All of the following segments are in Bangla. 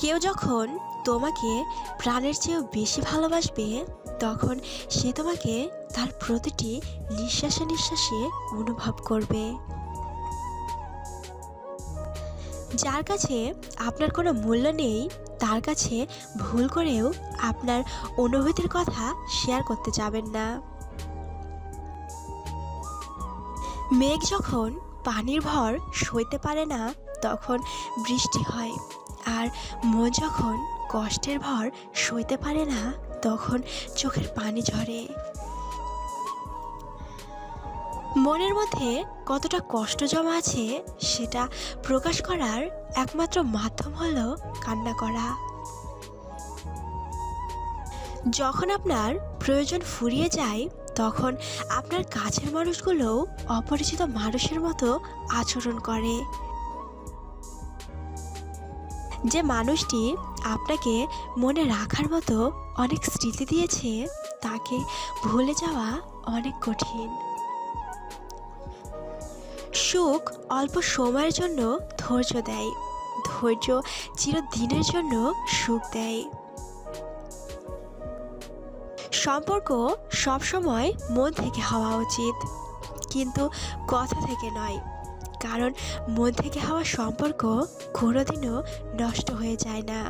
কেউ যখন তোমাকে প্রাণের চেয়েও বেশি ভালোবাসবে, তখন সে তোমাকে তার প্রতিটি নিঃশ্বাসে নিঃশ্বাসে অনুভব করবে। যার কাছে আপনার কোনো মূল্য নেই, তার কাছে ভুল করেও আপনার অনুভূতির কথা শেয়ার করতে যাবেন না। মেঘ যখন পানির ভর সইতে পারে না, তখন বৃষ্টি হয়। আর মন যখন কষ্টের ভর সইতে পারে না, তখন চোখের পানি ঝরে। মনের মধ্যে কতটা কষ্ট জমা আছে, সেটা প্রকাশ করার একমাত্র মাধ্যম হলো কান্না করা। যখন আপনার প্রয়োজন ফুরিয়ে যায়, তখন আপনার কাছের মানুষগুলোও অপরিচিত মানুষের মতো আচরণ করে। যে মানুষটি আপনাকে মনে রাখার মতো অনেক স্মৃতি দিয়েছে, তাকে ভুলে যাওয়া অনেক কঠিন। সুখ অল্প সময়ের জন্য ধৈর্য দেয়। ধৈর্য চিরদিনের জন্য সুখ দেয়। সম্পর্ক সবসময় মন থেকে হওয়া উচিত, কিন্তু কথা থেকে নয়। কারণ মন থেকে হওয়া সম্পর্ক কোনোদিনও নষ্ট হয়ে যায় না।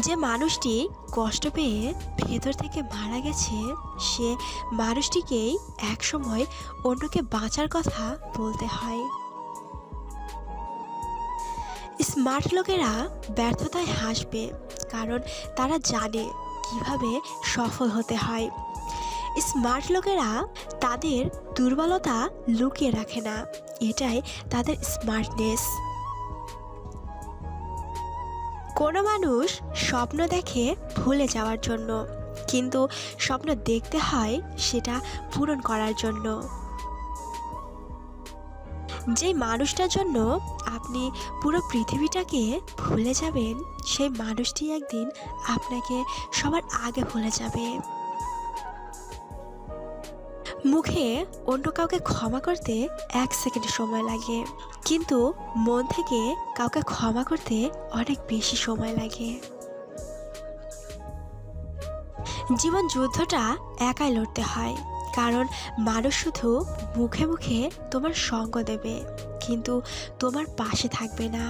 যে মানুষটি কষ্ট পেয়ে ভেতর থেকে মারা গেছে, সে মানুষটিকেই একসময় অন্যকে বাঁচার কথা বলতে হয়। স্মার্ট লোকেরা ব্যর্থতায় হাসবে, কারণ তারা জানে কীভাবে সফল হতে হয়। স্মার্ট লোকেরা তাদের দুর্বলতা লুকিয়ে রাখে না। এটাই তাদের স্মার্টনেস কোনো মানুষ স্বপ্ন দেখে ভুলে যাওয়ার জন্য, কিন্তু স্বপ্ন দেখতে হয় সেটা পূরণ করার জন্য। যে মানুষটার জন্য আপনি পুরো পৃথিবীটাকে ভুলে যাবেন, সেই মানুষটি একদিন আপনাকে সবার আগে ভুলে যাবে। মুখে অন্য কাউকে ক্ষমা করতে এক সেকেন্ড সময় লাগে। কিন্তু মন থেকে কাউকে ক্ষমা করতে অনেক বেশি সময় লাগে। জীবন যুদ্ধটা একাই লড়তে হয়। কারণ মানুষ শুধু মুখে মুখে তোমার সঙ্গ দেবে, কিন্তু তোমার পাশে থাকবে না।